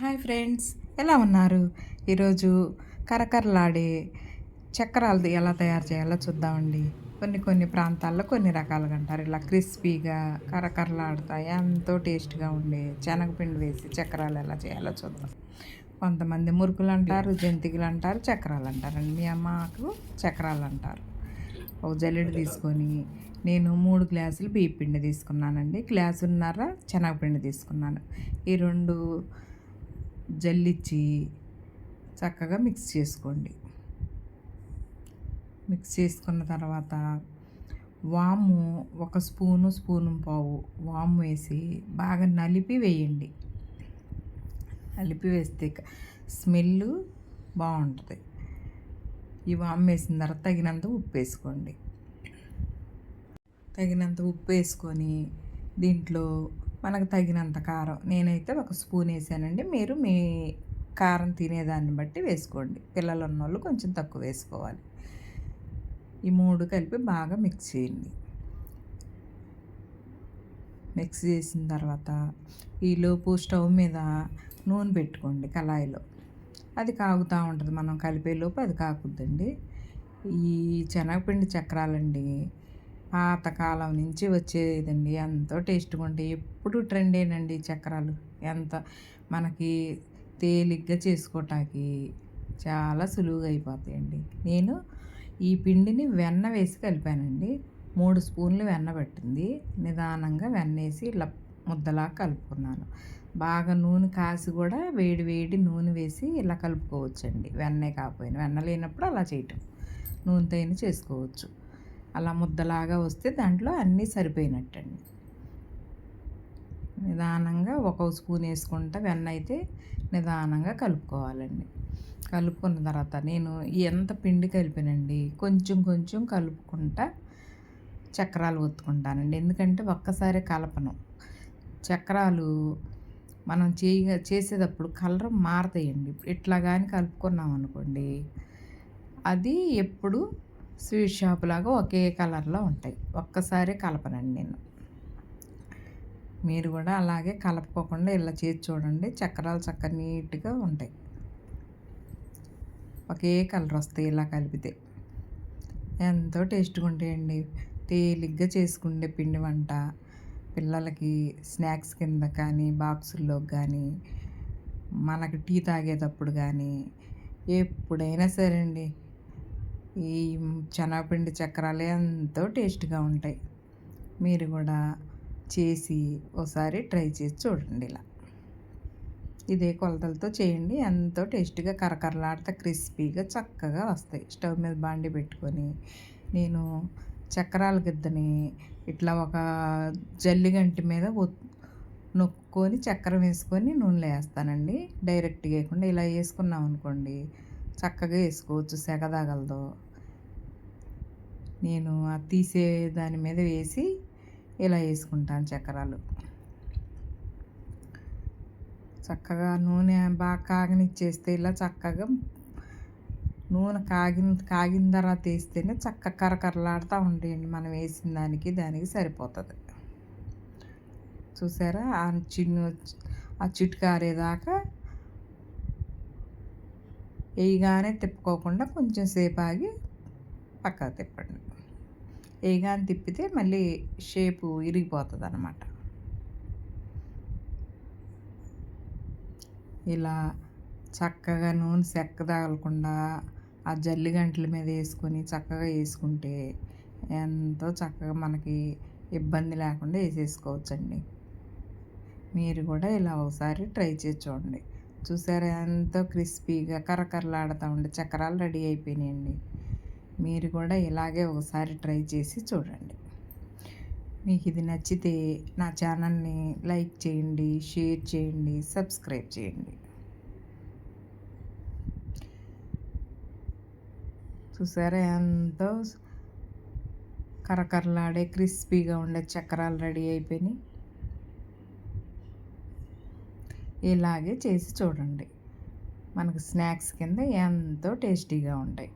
Hi friends ఎలా ఉన్నారు? ఈరోజు కరకరలాడే చక్రాలది ఎలా తయారు చేయాలో చూద్దామండి. కొన్ని కొన్ని ప్రాంతాల్లో కొన్ని రకాలుగా అంటారు. ఇలా క్రిస్పీగా కరకరలాడుతాయి. ఎంతో టేస్ట్గా ఉండే శనగపిండి వేసి చక్రాలు ఎలా చేయాలో చూద్దాం. కొంతమంది మురుకులు అంటారు జంతికలు అంటారు చక్రాలు అంటారండి. మీ అమ్మకు చక్రాలు అంటారు. ఒక జల్లెడ తీసుకొని నేను మూడు గ్లాసులు బియ్య పిండి తీసుకున్నానండి. గ్లాసున్నర శనగపిండి తీసుకున్నాను. ఈ రెండు జల్లిచ్చి చక్కగా మిక్స్ చేసుకోండి. మిక్స్ చేసుకున్న తర్వాత వాము ఒక స్పూను స్పూను పావు వాము వేసి బాగా నలిపి వేయండి. నలిపి వేస్తే స్మెల్ బాగుంటుంది. ఈ వాము వేసిన తర్వాత తగినంత ఉప్పు వేసుకోండి. తగినంత ఉప్పు వేసుకొని దీంట్లో మనకు తగినంత కారం. నేనైతే ఒక స్పూన్ వేసానండి. మీరు మీ కారం తినేదాన్ని బట్టి వేసుకోండి. పిల్లలు ఉన్నోళ్ళు కొంచెం తక్కువ వేసుకోవాలి. ఈ మూడు కలిపి బాగా మిక్స్ చేయండి. మిక్స్ చేసిన తర్వాత ఈలోపు స్టవ్ మీద నూనె పెట్టుకోండి కళాయిలో. అది కాగుతూ ఉంటుంది. మనం కలిపేలోపు అది కాకుద్దండి. ఈ శనగపిండి చక్రాలండి పాతకాలం నుంచి వచ్చేదండి. ఎంతో టేస్ట్గా ఉంటాయి. ఎప్పుడు ట్రెండేనండి చక్రాలు. ఎంత మనకి తేలిగ్గా చేసుకోవటానికి చాలా సులువుగా అయిపోతాయండి. నేను ఈ పిండిని వెన్న వేసి కలిపానండి. మూడు స్పూన్లు వెన్న పట్టింది. నిదానంగా వెన్న వేసి ఇలా ముద్దలా కలుపుకున్నాను. బాగా నూనె కాసి కూడా వేడి వేడి నూనె వేసి ఇలా కలుపుకోవచ్చండి. వెన్నే కాకపోయినా వెన్న లేనప్పుడు అలా చేయటం. నూనెతో అయినా చేసుకోవచ్చు. అలా ముద్దలాగా వస్తే దాంట్లో అన్నీ సరిపోయినట్టండి. నిదానంగా ఒక స్పూన్ వేసుకుంటా వెన్న అయితే నిదానంగా కలుపుకోవాలండి. కలుపుకున్న తర్వాత నేను ఎంత పిండి కలిపానండి కొంచెం కొంచెం కలుపుకుంటా చక్రాలు ఒత్తుకుంటానండి. ఎందుకంటే ఒక్కసారి కలపను. చక్రాలు మనం చేయ చేసేటప్పుడు కలర్ మారుతాయండి. ఇట్లా కానీ కలుపుకున్నాం అనుకోండి అది ఎప్పుడు స్వీట్ షాప్ లాగా ఒకే కలర్లో ఉంటాయి. ఒక్కసారి కలపనండి నేను. మీరు కూడా అలాగే కలపకోకుండా ఇలా చేసి చూడండి. చక్రాలు చక్క నీట్గా ఉంటాయి. ఒకే కలర్ వస్తాయి ఇలా కలిపితే. ఎంతో టేస్ట్గా ఉంటాయండి. తేలిగ్గా చేసుకుండే పిండి వంట. పిల్లలకి స్నాక్స్ కింద కానీ బాక్సుల్లో కానీ మనకి టీ తాగేటప్పుడు కానీ ఎప్పుడైనా సరే అండి ఈ శనగపిండి చక్రాలు ఎంతో టేస్ట్గా ఉంటాయి. మీరు కూడా చేసి ఒకసారి ట్రై చేసి చూడండి ఇలా. ఇదే కొలతలతో చేయండి. ఎంతో టేస్ట్గా కరకరలాడితే క్రిస్పీగా చక్కగా వస్తాయి. స్టవ్ మీద బాండి పెట్టుకొని నేను చక్రాల గిద్దని ఇట్లా ఒక జల్లిగంటి మీద నొక్కొని చక్కెర వేసుకొని నూనెలో వేస్తానండి. డైరెక్ట్గా వేయకుండా ఇలా వేసుకున్నాం అనుకోండి చక్కగా వేసుకోవచ్చు. సెగదాగలదు నేను అది తీసే దాని మీద వేసి ఇలా వేసుకుంటాను చక్రాలు. చక్కగా నూనె బాగా కాగనిచ్చేస్తే ఇలా చక్కగా నూనె కాగిన కాగిన తర్వాత వేస్తేనే చక్క కరకరలాడుతూ ఉంటాయండి. మనం వేసిన దానికి దానికి సరిపోతుంది. చూసారా? ఆ చిన్ను ఆ చిట్కారేదాకా వేయగానే తిప్పుకోకుండా కొంచెం సేపు ఆగి పక్కకు తిప్పండి. ఏగాని తిప్పితే మళ్ళీ షేపు ఇరిగిపోతుంది అనమాట ఇలా చక్కగా నూనె చెక్క తగలకుండా ఆ జల్లి గంటల మీద వేసుకొని చక్కగా వేసుకుంటే ఎంతో చక్కగా మనకి ఇబ్బంది లేకుండా వేసేసుకోవచ్చండి. మీరు కూడా ఇలా ఒకసారి ట్రై చేసి చూడండి. చూసారా ఎంతో క్రిస్పీగా కరకరలాడుతూ ఉండే చక్రాలు రెడీ అయిపోయినాయండి. మీరు కూడా ఇలాగే ఒకసారి ట్రై చేసి చూడండి. మీకు ఇది నచ్చితే నా ఛానల్ని లైక్ చేయండి షేర్ చేయండి సబ్స్క్రైబ్ చేయండి. చూసారా ఎంతో కరకరలాడే క్రిస్పీగా ఉండే చక్రాలు రెడీ అయిపోయినాయి. ఇలాగే చేసి చూడండి. మనకు స్నాక్స్ కింద ఎంతో టేస్టీగా ఉంటాయి.